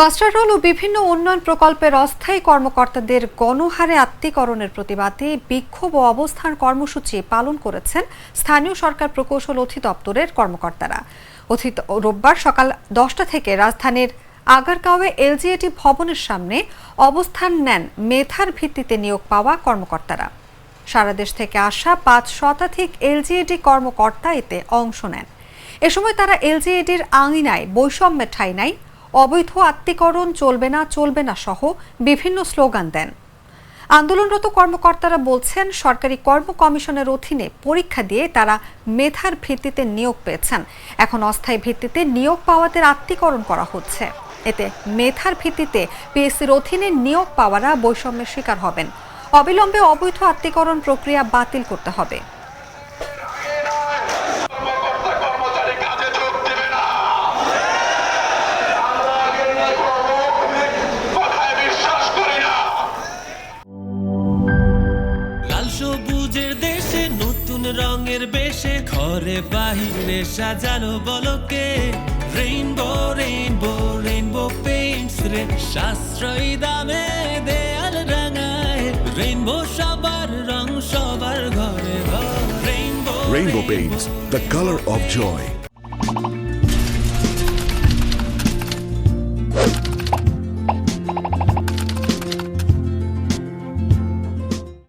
Master role ও বিভিন্ন উন্নয়ন প্রকল্পের অস্থায়ী কর্মকর্তাদের গণহারে আত্মীকরণের প্রতিবাদে বিক্ষোভ ও অবস্থান কর্মসূচি পালন করেছেন স্থানীয় সরকার প্রকৌশল অধিদপ্তরের কর্মকর্তারা। অথিত রোববার সকাল দশটা থেকে রাজধানীর আগারগাঁওয়ে এলজিএটি ভবনের সামনে অবস্থান নেন মেধার ভিত্তিতে নিয়োগ পাওয়া কর্মকর্তারা। সারা দেশ থেকে আসা পাঁচ শতাধিক এলজিএডি কর্মকর্তা এতে অংশ নেন। এ সময় তারা এলজিএডির আঙিনায়, বৈষম্যের ঠাঁই নাই অবৈধ আত্মীকরণ চলবে না চলবে না সহ বিভিন্ন স্লোগান দেন। আন্দোলনরত কর্মকর্তারা বলছেন, সরকারি কর্ম কমিশনের অধীনে পরীক্ষা দিয়ে তারা মেধার ভিত্তিতে নিয়োগ পেয়েছেন। এখন অস্থায়ী ভিত্তিতে নিয়োগ পাওয়াদের আত্মীকরণ করা হচ্ছে। এতে মেধার ভিত্তিতে পিএসসির অধীনে নিয়োগ পাওয়ারা বৈষম্যের শিকার হবেন। অবিলম্বে অবৈধ আত্মীকরণ প্রক্রিয়া বাতিল করতে হবে। রঙের বেশে ঘরে বাহিরে সাজানো বলকে রেইনবো রেইনবো রেইনবো পেইন্টস রে সাশ্রয়ী দামে দেয়াল রাঙায়। রেইনবো সবার রং সবার ঘরে ঘর। Rainbow Rainbow Paints, the color of joy.